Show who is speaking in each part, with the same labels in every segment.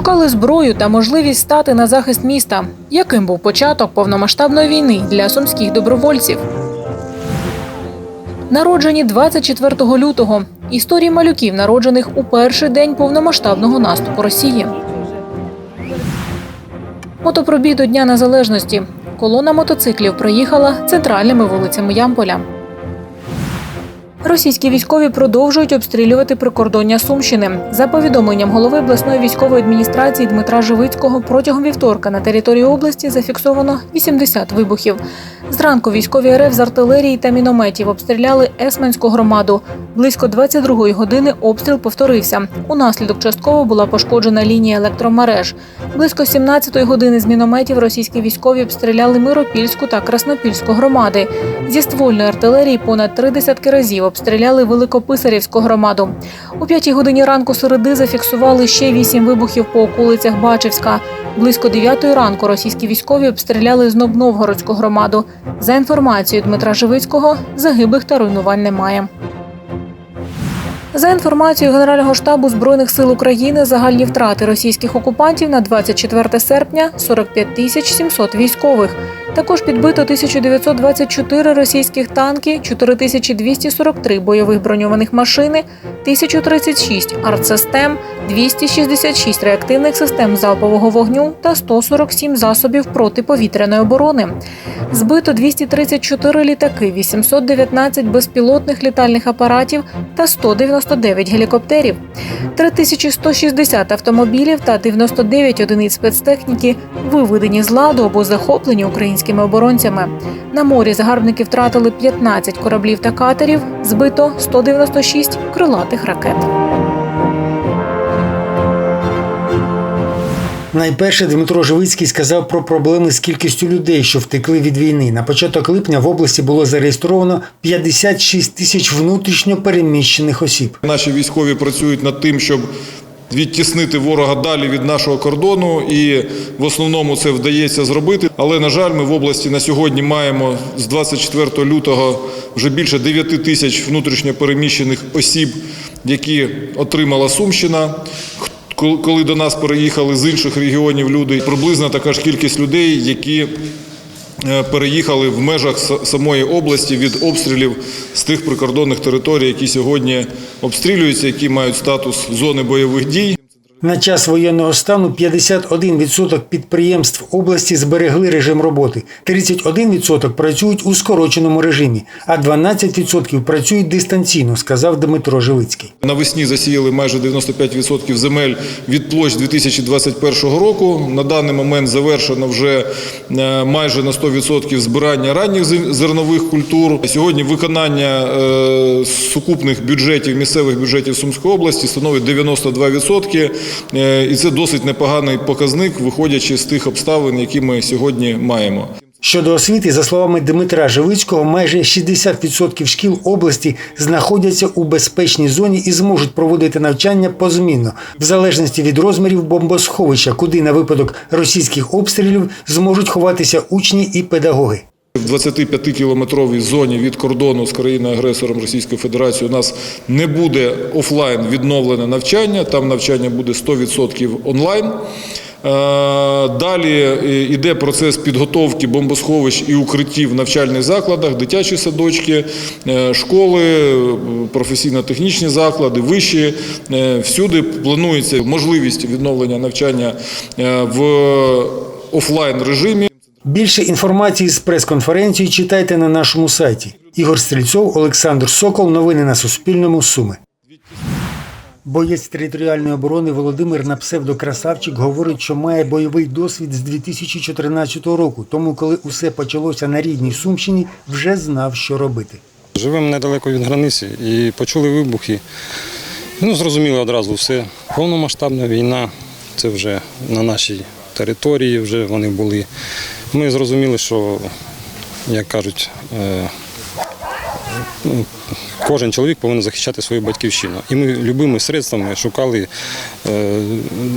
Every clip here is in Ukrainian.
Speaker 1: Шукали зброю та можливість стати на захист міста. Яким був початок повномасштабної війни для сумських добровольців? Народжені 24 лютого. Історії малюків, народжених у перший день повномасштабного наступу Росії. Мотопробій до Дня Незалежності. Колона мотоциклів проїхала центральними вулицями Ямполя. Російські військові продовжують обстрілювати прикордоння Сумщини. За повідомленням голови обласної військової адміністрації Дмитра Живицького, протягом вівторка на території області зафіксовано 80 вибухів. Зранку військові РФ з артилерії та мінометів обстріляли Есменську громаду. Близько 22-ї години обстріл повторився. Унаслідок частково була пошкоджена лінія електромереж. Близько 17-ї години з мінометів російські військові обстріляли Миропільську та Краснопільську громади. Зі ствольної артилерії понад три десятки разів обстріляли Великописарівську громаду. У п'ятій годині ранку середи зафіксували ще вісім вибухів по околицях Бачівська. Близько 9 ранку російські військові обстріляли Знобновгородську громаду. За інформацією Дмитра Живицького, загиблих та руйнувань немає. За інформацією Генерального штабу Збройних сил України, загальні втрати російських окупантів на 24 серпня 45 тисяч 700 військових. Також підбито 1924 російських танки, 4243 бойових броньованих машини, 1036 артсистем, 266 реактивних систем залпового вогню та 147 засобів протиповітряної оборони. Збито 234 літаки, 819 безпілотних літальних апаратів та 199 гелікоптерів, 3160 автомобілів та 99 одиниць спецтехніки виведені з ладу або захоплені українськими оборонцями. На морі загарбники втратили 15 кораблів та катерів, збито 196 крилатих ракет.
Speaker 2: Найперше Дмитро Живицький сказав про проблеми з кількістю людей, що втекли від війни. На початок липня в області було зареєстровано 56 тисяч внутрішньо переміщених осіб.
Speaker 3: Наші військові працюють над тим, щоб відтіснити ворога далі від нашого кордону, і в основному це вдається зробити. Але на жаль, ми в області на сьогодні маємо з 24 лютого вже більше 9 тисяч внутрішньо переміщених осіб, які отримала Сумщина. Коли- до нас переїхали з інших регіонів люди, приблизно така ж кількість людей, які переїхали в межах самої області від обстрілів з тих прикордонних територій, які сьогодні обстрілюються, які мають статус зони бойових дій.
Speaker 2: На час воєнного стану 51% підприємств області зберегли режим роботи, 31% працюють у скороченому режимі, а 12% працюють дистанційно, сказав Дмитро Живицький.
Speaker 3: Навесні засіяли майже 95% земель від площ 2021 року. На даний момент завершено вже е, майже на 100% збирання ранніх зер- зернових культур. Сьогодні виконання е, сукупних бюджетів місцевих бюджетів Сумської області становить 92%. Е, І це досить непоганий показник, виходячи з тих обставин, які ми сьогодні маємо.
Speaker 2: Щодо освіти, за словами Дмитра Живицького, майже 60% шкіл області знаходяться у безпечній зоні і зможуть проводити навчання позмінно, в залежності від розмірів бомбосховища, куди на випадок російських обстрілів зможуть ховатися учні і педагоги.
Speaker 3: В 25-кілометровій зоні від кордону з країною-агресором Російської Федерації у нас не буде офлайн відновлене навчання, там навчання буде 100% онлайн. Е, Далі йде процес підготовки бомбосховищ і укриттів в навчальних закладах, дитячі садочки, е, школи, е, професійно-технічні заклади, вищі. Е, Всюди планується можливість відновлення навчання е, в офлайн режимі.
Speaker 2: Більше інформації з прес-конференції читайте на нашому сайті. Ігор Стрільцов, Олександр Сокол. Новини на Суспільному. Суми. Боєць територіальної оборони Володимир на псевдокрасавчик говорить, що має бойовий досвід з 2014 року. Тому, коли усе почалося на рідній Сумщині, вже знав, що робити.
Speaker 4: Живемо недалеко від границі і почули вибухи. Ну, зрозуміли одразу все. Повномасштабна війна, це вже на нашій території, вже вони були. Ми зрозуміли, що, як кажуть, е, ну, кожен чоловік повинен захищати свою батьківщину. І ми любими средствами шукали е,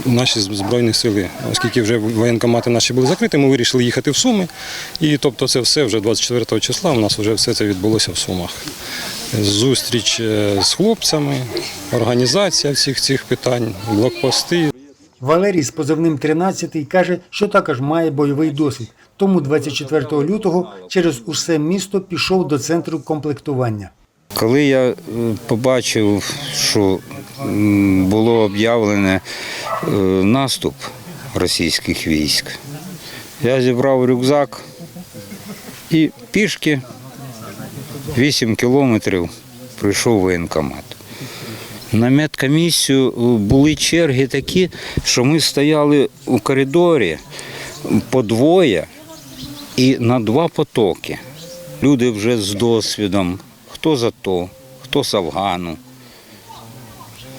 Speaker 4: наші збройні сили, оскільки вже воєнкомати наші були закриті, ми вирішили їхати в Суми. І тобто це все вже 24 числа у нас вже все це відбулося в Сумах. Зустріч е, з хлопцями, організація всіх цих питань, блокпости.
Speaker 2: Валерій з позивним 13 каже, що також має бойовий досвід. Тому 24 лютого через усе місто пішов до центру комплектування.
Speaker 5: Коли я е, побачив, що було об'явлене е, наступ російських військ, я зібрав рюкзак і пішки 8 кілометрів прийшов воєнкомат. На медкомісію е, були черги такі, що ми стояли у коридорі по двоє і на два потоки. Люди вже з досвідом, хто з АТО, хто з Афгану.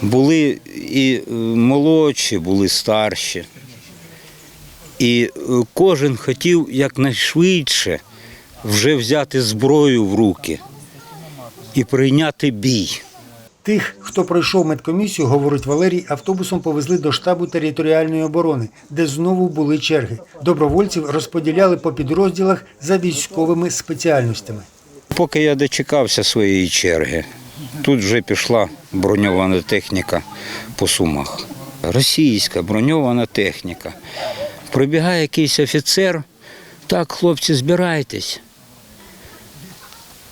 Speaker 5: Були і е, молодші, були старші. І е, кожен хотів якнайшвидше вже взяти зброю в руки і прийняти бій.
Speaker 2: Тих, хто пройшов медкомісію, говорить Валерій, автобусом повезли до штабу територіальної оборони, де знову були черги. Добровольців розподіляли по підрозділах за військовими спеціальностями.
Speaker 5: Поки я дочекався своєї черги, тут вже пішла броньована техніка по сумах. Російська броньована техніка. Прибігає якийсь офіцер. Так, хлопці, збирайтесь.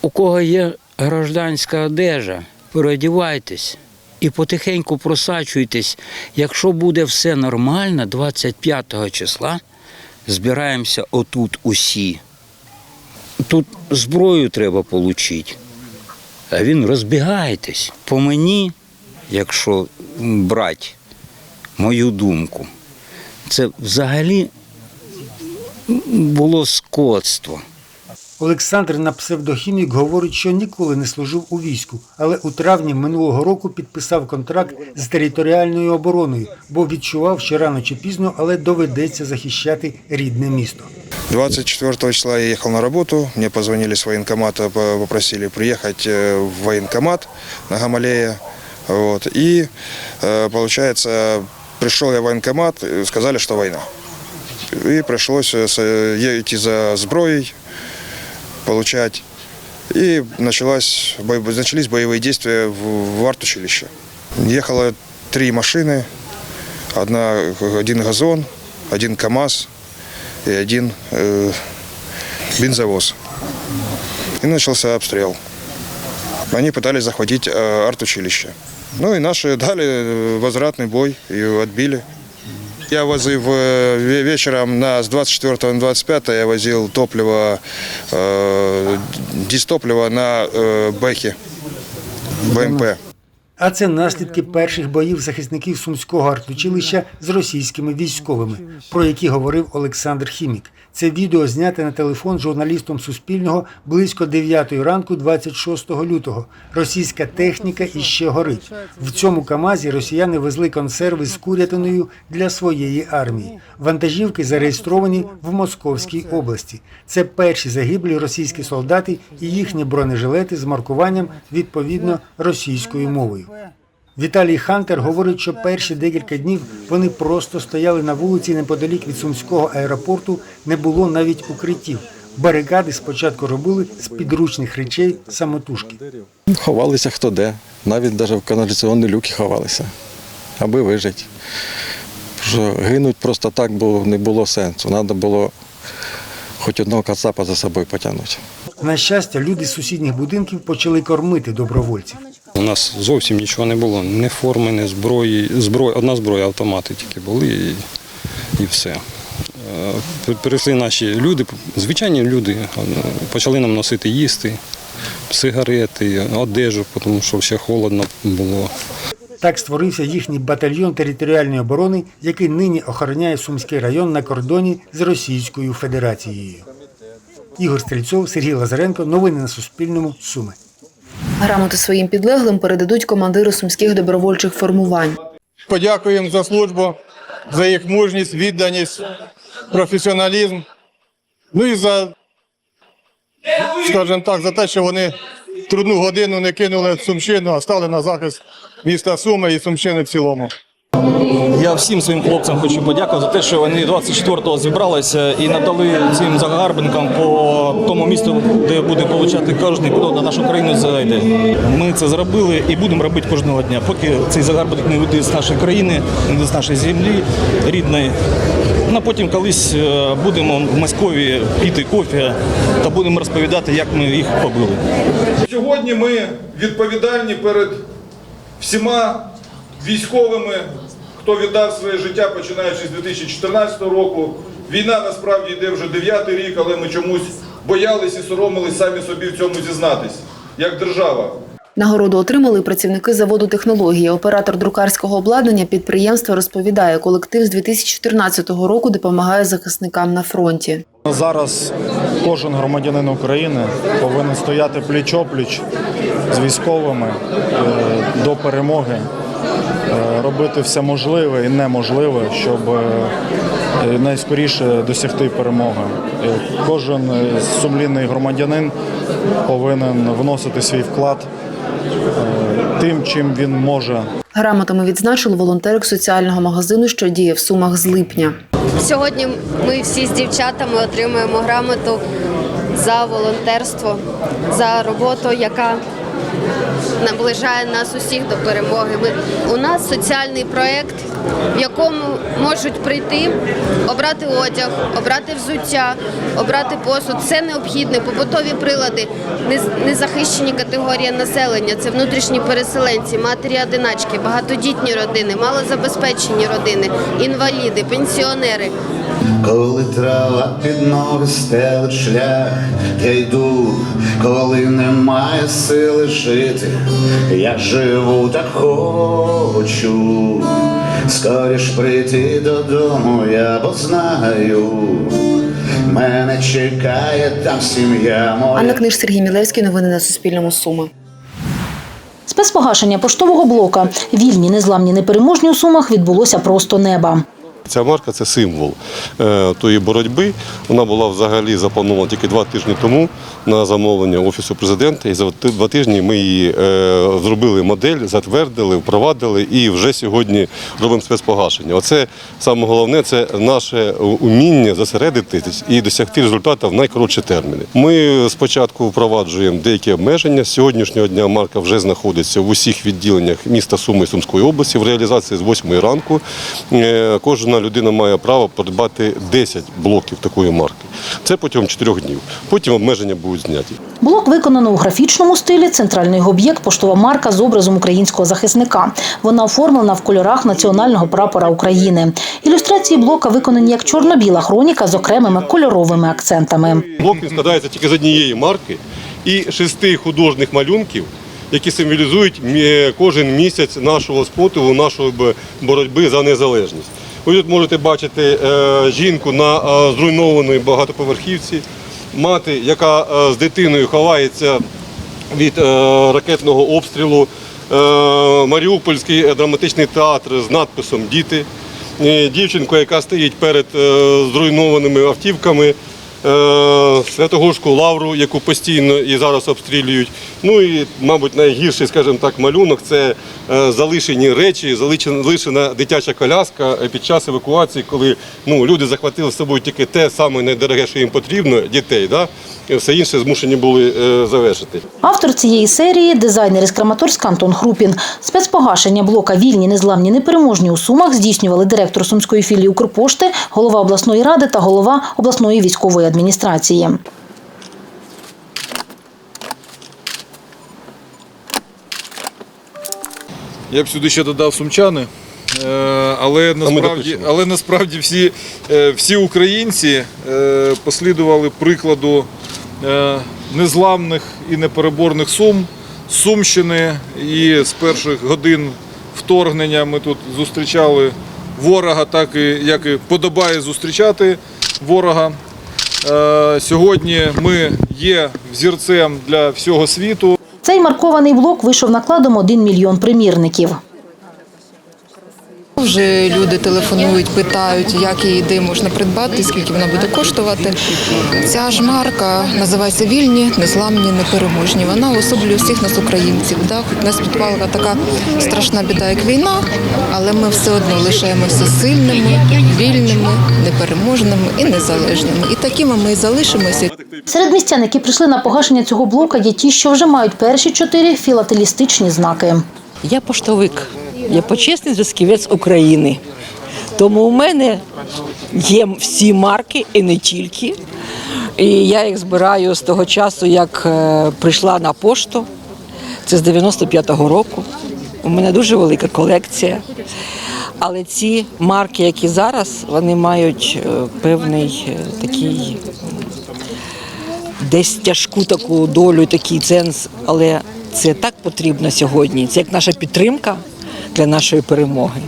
Speaker 5: У кого є гражданська одежа, переодівайтесь і потихеньку просачуйтесь. Якщо буде все нормально, 25 числа збираємося отут усі. Тут зброю треба отримати. А він розбігайтесь. По мені, якщо брати мою думку, це взагалі було скотство.
Speaker 2: Олександр на псевдохімік говорить, що ніколи не служив у війську, але у травні минулого року підписав контракт з територіальною обороною, бо відчував, що рано чи пізно, але доведеться захищати рідне місто.
Speaker 6: 24 числа я ехал на работу, мне позвонили с военкомата, по- попросили приехать э, в военкомат на Гамалея. Вот. И, э, получается, пришел я в военкомат, э, сказали, что война. И пришлось э, с- э, идти за сброей, Получать. И началась, бой- начались боевые действия в, в арт-училище. Ехало три машины, одна, один газон, один КАМАЗ, и один э, бензовоз. И начался обстрел. Они пытались захватить э, арт-училище. Ну и наши дали э, возвратный бой и отбили. Я возил э, ве- вечером на, с 24 на 25 я возил топливо, э, дистопливо на э, Бэхе, БМП.
Speaker 2: А це наслідки перших боїв захисників сумського артучилища з російськими військовими, про які говорив Олександр Хімік. Це відео зняте на телефон журналістом Суспільного близько 9 ранку 26 лютого. Російська техніка іще горить. В цьому КАМАЗі росіяни везли консерви з курятиною для своєї армії. Вантажівки зареєстровані в Московській області. Це перші загиблі російські солдати і їхні бронежилети з маркуванням відповідно російською мовою. Віталій Хантер говорить, що перші декілька днів вони просто стояли на вулиці неподалік від сумського аеропорту, не було навіть укриттів. Барикади спочатку робили з підручних речей самотужки.
Speaker 7: Ховалися хто де. Навіть навіть в каналізаційні люки ховалися, аби вижити. Що гинуть просто так, бо не було сенсу. Треба було хоч одного кацапа за собою потягнути.
Speaker 2: На щастя, люди з сусідніх будинків почали кормити добровольців.
Speaker 4: У нас зовсім нічого не було, ні форми, ні зброї. Зброя, одна зброя, автомати тільки були і, і все. Е, Прийшли наші люди, звичайні люди, е, почали нам носити їсти, сигарети, одежу, тому що ще холодно було.
Speaker 2: Так створився їхній батальйон територіальної оборони, який нині охороняє Сумський район на кордоні з Російською Федерацією. Ігор Стрільцов, Сергій Лазаренко. Новини на Суспільному. Суми.
Speaker 8: Грамоти своїм підлеглим передадуть командири сумських добровольчих формувань.
Speaker 9: Подякуємо за службу, за їх мужність, відданість, професіоналізм. Ну і за, скажімо так, за те, що вони трудну годину не кинули Сумщину, а стали на захист міста Суми і Сумщини в цілому.
Speaker 10: Я всім своїм хлопцям хочу подякувати за те, що вони 24-го зібралися і надали цим загарбникам по тому місту, де буде получати кожен, хто на нашу країну зайде. Ми це зробили і будемо робити кожного дня, поки цей загарбник не вийде з нашої країни, не з нашої землі рідної. Ну, потім колись е, будемо в Москві піти кофе та будемо розповідати, як ми їх побили.
Speaker 3: Сьогодні ми відповідальні перед всіма військовими, хто віддав своє життя починаючи з 2014 року. Війна насправді йде вже дев'ятий рік, але ми чомусь боялись і соромились самі собі в цьому зізнатись, як держава.
Speaker 8: Нагороду отримали працівники заводу технології. Оператор друкарського обладнання підприємства розповідає, колектив з 2014 року допомагає захисникам на фронті.
Speaker 11: Зараз кожен громадянин України повинен стояти пліч-опліч з військовими е, до перемоги, робити все можливе і неможливе, щоб е, найскоріше досягти перемоги. Е, Кожен е, сумлінний громадянин повинен вносити свій вклад тим, чим він може
Speaker 8: Грамотами відзначили волонтерик соціального магазину, що діє в Сумах з липня.
Speaker 12: Сьогодні ми всі з дівчатами отримуємо грамоту за волонтерство, за роботу, яка наближає нас усіх до перемоги. Ми, у нас соціальний проєкт, в якому можуть прийти, обрати одяг, обрати взуття, обрати посуд. Все необхідне, побутові прилади, нез- незахищені категорії населення. Це внутрішні переселенці, матері-одиначки, багатодітні родини, малозабезпечені родини, інваліди, пенсіонери.
Speaker 13: Коли трава під ноги стелить шлях, я йду, коли немає сили жити, я живу так хочу, скоріш прийти додому, я бо знаю, мене чекає там сім'я моя.
Speaker 8: Анна Книж, Сергій Мілевський. Новини на Суспільному. Суми.
Speaker 14: Спецпогашення поштового блока вільні, незламні, непереможні у сумах відбулося просто неба.
Speaker 15: Ця марка це символ е, тої боротьби. Вона була взагалі запланована тільки два тижні тому на замовлення офісу президента. І за два тижні ми її е, зробили модель, затвердили, впровадили і вже сьогодні робимо спецпогашення. Оце саме головне це наше уміння зосередитись і досягти результату в найкоротші терміни. Ми спочатку впроваджуємо деякі обмеження. З сьогоднішнього дня марка вже знаходиться в усіх відділеннях міста Суми Сумської області в реалізації з 8 ранку. Е, Кожна людина має право придбати 10 блоків такої марки. Це протягом 4 днів. Потім обмеження будуть зняті.
Speaker 14: Блок виконано у графічному стилі. Центральний об'єкт поштова марка з образом українського захисника. Вона оформлена в кольорах національного прапора України. Ілюстрації блока виконані як чорно-біла хроніка з окремими кольоровими акцентами.
Speaker 15: Блок він складається тільки з однієї марки і шести художніх малюнків, які символізують кожен місяць нашого спротиву, нашої боротьби за незалежність. Ви тут можете бачити е, жінку на е, зруйнованій багатоповерхівці, мати, яка е, з дитиною ховається від ракетного обстрілу, Маріупольський драматичний театр з надписом Діти, дівчинку, яка стоїть перед зруйнованими автівками. Е, Святогорську лавру, яку постійно і зараз обстрілюють. Ну і, мабуть, найгірший, скажімо так, малюнок це е, залишені речі, залишена дитяча коляска е, під час евакуації, коли ну, люди захватили з собою тільки те саме найдороге, що їм потрібно, дітей. Да? Все інше змушені були завершити.
Speaker 14: Автор цієї серії дизайнер із Краматорська Антон Хрупін. Спецпогашення блока вільні, незламні, непереможні у сумах здійснювали директор сумської філії Укрпошти, голова обласної ради та голова обласної військової адміністрації.
Speaker 3: Я б сюди ще додав сумчани. Е, Але насправді, але насправді всі, е, всі українці е, послідували прикладу незламних і непереборних сум, Сумщини. І з перших годин вторгнення ми тут зустрічали ворога, так і як і подобає зустрічати ворога. Е, Сьогодні ми є взірцем для всього світу.
Speaker 14: Цей маркований блок вийшов накладом 1 мільйон примірників.
Speaker 16: Вже люди телефонують, питають, як її де можна придбати, скільки вона буде коштувати. Ця ж марка називається Вільні, незламні, непереможні. Вона уособлює всіх нас, українців. Да? Хоч нас підпала така страшна біда, як війна, але ми все одно лишаємося сильними, вільними, непереможними і незалежними. І такими ми і залишимося.
Speaker 14: Серед містян, які прийшли на погашення цього блока, є ті, що вже мають перші чотири філателістичні знаки.
Speaker 17: Я поштовик, я почесний зв'язківець України. Тому у мене є всі марки і не тільки. І я їх збираю з того часу, як е, прийшла на пошту. Це з 95-го року. У мене дуже велика колекція. Але ці марки, які зараз, вони мають е, певний е, такий десь тяжку таку долю, такий ценз, але це так потрібно сьогодні. Це як наша підтримка для нашої перемоги.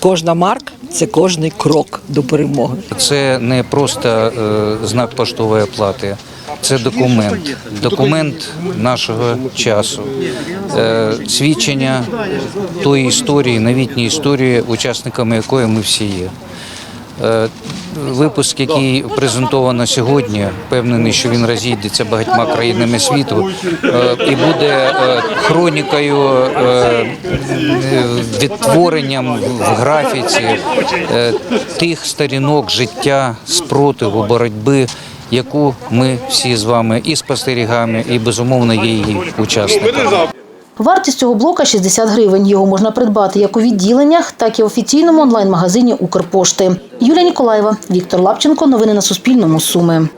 Speaker 17: Кожна марка це кожний крок до перемоги.
Speaker 5: Це не просто е, знак поштової оплати, це документ, документ нашого часу, е, свідчення тої історії, новітньої історії, учасниками якої ми всі є. Е, Випуск, який презентовано сьогодні, впевнений, що він розійдеться багатьма країнами світу е, і буде е, хронікою, відтворенням в графіці тих сторінок життя, спротиву, боротьби, яку ми всі з вами і спостерігаємо, і безумовно є її учасниками.
Speaker 14: Вартість цього блока 60 гривень. Його можна придбати як у відділеннях, так і в офіційному онлайн-магазині Укрпошти. Юлія Ніколаєва, Віктор Лапченко. Новини на Суспільному. Суми.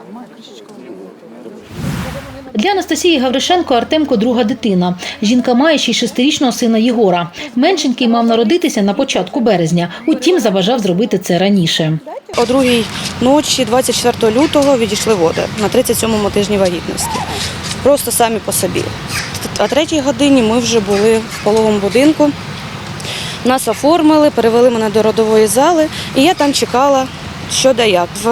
Speaker 14: Для Анастасії Гавришенко Артемко друга дитина. Жінка має ще й шестирічного сина Єгора. Меншенький мав народитися на початку березня. Утім, забажав зробити це раніше.
Speaker 18: О другій ночі, 24 лютого, відійшли води на 37-му тижні вагітності. Просто самі по собі. О третій годині ми вже були в пологовому будинку. Нас оформили, перевели мене до родової зали, і я там чекала, що да як. В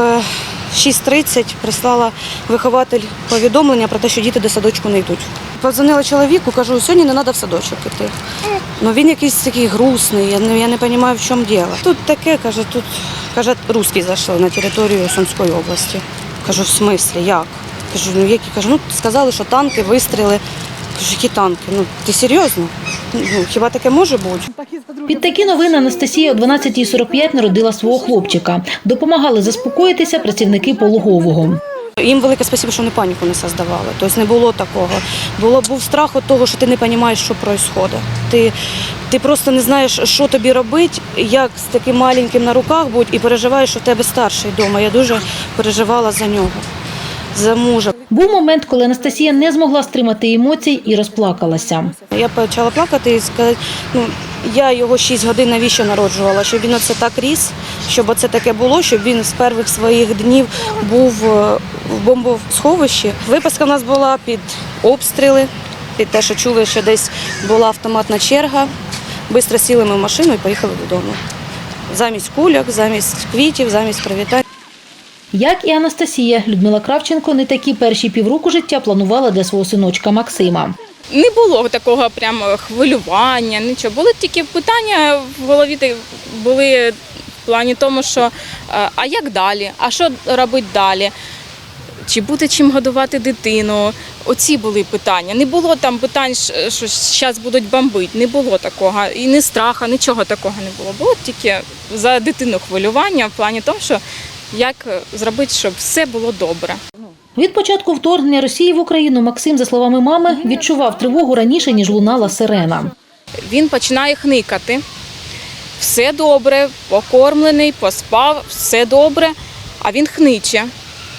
Speaker 18: 6.30 прислала вихователь повідомлення про те, що діти до садочку не йдуть. Подзвонила чоловіку, кажу, сьогодні не треба в садочок іти. Ну він якийсь такий грустний, я не, я не розумію, в чому діло. Тут таке, каже, тут каже, русські зайшли на територію Сумської області. Кажу, в смислі, як? Кажу, ну які кажу, ну сказали, що танки, вистріли. Кажу, які танки? Ну ти серйозно? Ну хіба таке може бути?
Speaker 14: Під такі новини Анастасія о 12.45 народила свого хлопчика. Допомагали заспокоїтися працівники пологового.
Speaker 18: Їм велике спасибо, що вони паніку не создавали. Тобто не було такого. Було був страх від того, що ти не розумієш, що відбувається. Ти, ти просто не знаєш, що тобі робити, як з таким маленьким на руках бути, і переживаєш, що в тебе старший вдома. Я дуже переживала за нього, за мужа.
Speaker 14: Був момент, коли Анастасія не змогла стримати емоцій і розплакалася.
Speaker 18: Я почала плакати і сказати, ну я його 6 годин навіщо народжувала, щоб він оце так ріс, щоб оце таке було, щоб він з перших своїх днів був е, в бомбосховищі. Виписка в нас була під обстріли, під те, що чули, що десь була автоматна черга. Бистро сіли ми в машину і поїхали додому. Замість кульок, замість квітів, замість привітань.
Speaker 14: Як і Анастасія, Людмила Кравченко не такі перші півроку життя планувала для свого синочка Максима.
Speaker 19: Не було такого прямо хвилювання, нічого. Були тільки питання в голові були в плані тому, що е, а як далі? А що робити далі? Чи буде чим годувати дитину? Оці були питання. Не було там питань, що зараз будуть бомбити. Не було такого. І не страха, нічого такого не було. Було тільки за дитину хвилювання в плані того, що як зробити, щоб все було добре.
Speaker 14: Від початку вторгнення Росії в Україну Максим, за словами мами, відчував тривогу раніше, ніж лунала сирена.
Speaker 19: Він починає хникати. Все добре, покормлений, поспав, все добре, а він хниче.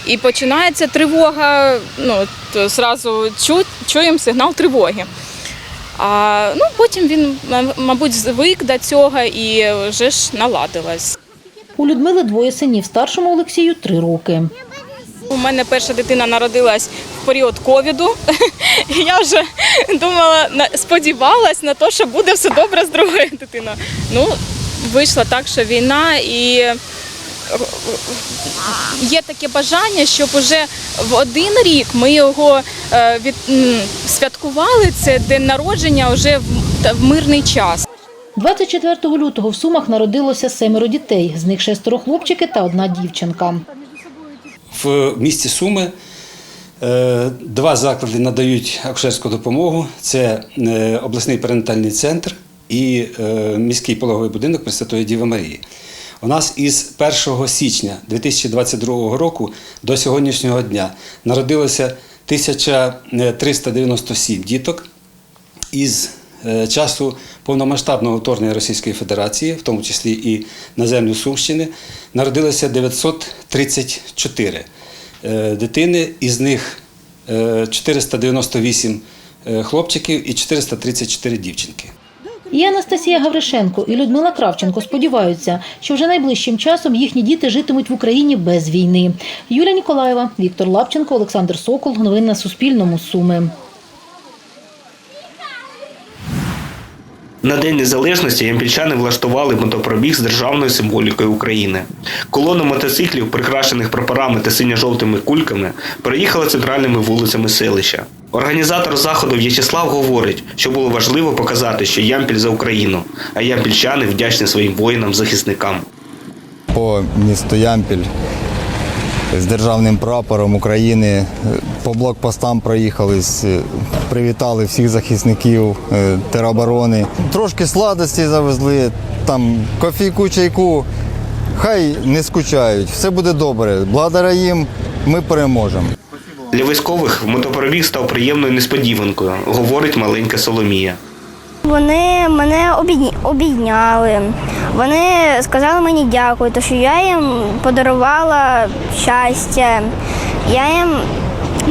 Speaker 19: І починається тривога, ну, то зразу чу, чуємо сигнал тривоги. А, ну, потім він, мабуть, звик до цього і вже ж наладилось.
Speaker 14: У Людмили двоє синів, старшому Олексію три роки.
Speaker 19: У мене перша дитина народилась в період ковіду. Я вже думала, сподівалась на те, що буде все добре з другою дитиною. Ну, вийшло так, що війна і е, є таке бажання, щоб уже в один рік ми його е, від, святкували. Це день народження вже в мирний час.
Speaker 14: 24 лютого в Сумах народилося семеро дітей, з них шестеро хлопчики та одна дівчинка.
Speaker 4: В місті Суми е, два заклади надають акушерську допомогу: це е, обласний перинатальний центр і е, міський пологовий будинок Пресвятої Діви Марії. У нас із 1 січня 2022 року до сьогоднішнього дня народилося 1397 діток. Із часу повномасштабного вторгнення Російської Федерації, в тому числі і на землю Сумщини, народилося 934 е, дитини, із них е, 498 е, хлопчиків і 434 дівчинки.
Speaker 14: І Анастасія Гавришенко, і Людмила Кравченко сподіваються, що вже найближчим часом їхні діти житимуть в Україні без війни. Юлія Ніколаєва, Віктор Лапченко, Олександр Сокол. Новини на Суспільному. Суми.
Speaker 20: На День Незалежності ямпільчани влаштували мотопробіг з державною символікою України. Колона мотоциклів, прикрашених прапорами та синьо-жовтими кульками, переїхала центральними вулицями селища. Організатор заходу В'ячеслав говорить, що було важливо показати, що Ямпіль за Україну, а ямпільчани вдячні своїм воїнам-захисникам.
Speaker 21: по місту Ямпіль з державним прапором України. По блокпостам проїхались, е, привітали всіх захисників е, тероборони. Трошки сладості завезли, там кофійку, чайку. Хай не скучають, все буде добре. Благодаря їм ми переможемо.
Speaker 20: Для військових мотопробіг став приємною несподіванкою, говорить маленька Соломія.
Speaker 22: Вони мене обійняли. Вони сказали мені дякую, тому що я їм подарувала щастя, я їм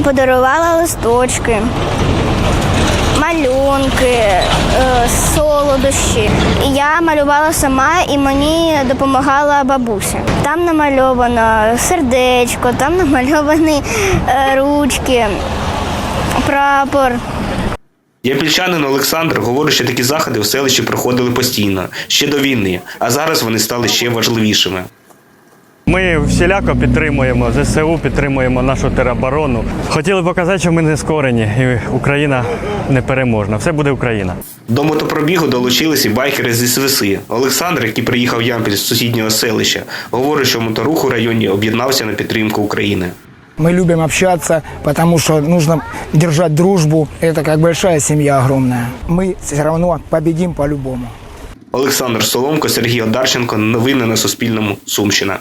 Speaker 22: подарувала листочки, малюнки, е, солодощі. Я малювала сама і мені допомагала бабуся. Там намальовано сердечко, там намальовані е, ручки, прапор.
Speaker 20: Ямпільчанин Олександр говорить, що такі заходи в селищі проходили постійно, ще до війни, а зараз вони стали ще важливішими.
Speaker 23: Ми всіляко підтримуємо ЗСУ, підтримуємо нашу тероборону. Хотіли показати, що ми не скорені, і Україна непереможна. Все буде Україна.
Speaker 20: До мотопробігу долучились і байкери зі Свиси. Олександр, який приїхав в Ямпіль з сусіднього селища, говорить, що моторух у районі об'єднався на підтримку України.
Speaker 24: Мы любим общаться, потому что нужно держать дружбу. Это как большая семья огромная. Мы все равно победим по-любому.
Speaker 20: Олександр Соломко, Сергій Одарченко. Новини на Суспільному. Сумщина.